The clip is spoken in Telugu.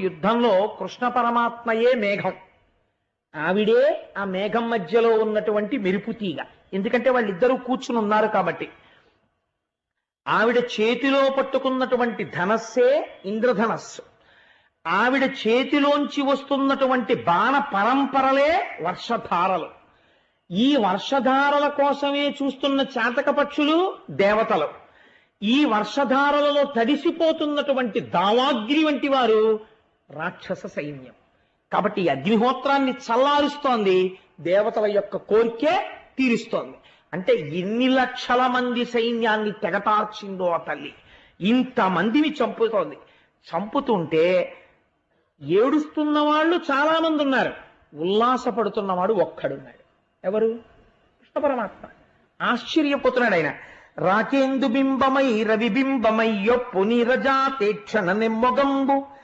యుద్ధంలో కృష్ణ పరమాత్మయే మేఘం. ఆవిడే ఆ మేఘం మధ్యలో ఉన్నటువంటి మెరుపు తీగ. ఎందుకంటే వాళ్ళిద్దరూ కూర్చుని ఉన్నారు కాబట్టి. ఆవిడ చేతిలో పట్టుకున్నటువంటి ధనస్సే ఇంద్రధనస్సు. ఆవిడ చేతిలోంచి వస్తున్నటువంటి బాణ పరంపరలే వర్షధారలు. ఈ వర్షధారల కోసమే చూస్తున్న చాతక పక్షులు దేవతలు. ఈ వర్షధారలలో తడిసిపోతున్నటువంటి దావాగ్రి వంటి వారు రాక్షస సైన్యం. కాబట్టి అగ్నిహోత్రాన్ని చల్లారుస్తోంది దేవతల యొక్క కోరికే తీరుస్తోంది. అంటే ఎన్ని లక్షల మంది సైన్యాన్ని తెగటార్చిందో ఆ తల్లి. ఇంతమందిని చంపుతోంది. చంపుతుంటే ఏడుస్తున్న వాళ్ళు చాలా మంది ఉన్నారు. ఉల్లాసపడుతున్నవాడు ఒక్కడున్నాడు. ఎవరు? కృష్ణ పరమాత్మ. ఆశ్చర్యపోతున్నాడు ఆయన. రాకేందు బింబమై రవిబింబమయ్యొప్పు నీరజాతేక్షణ నెమ్మొగంబు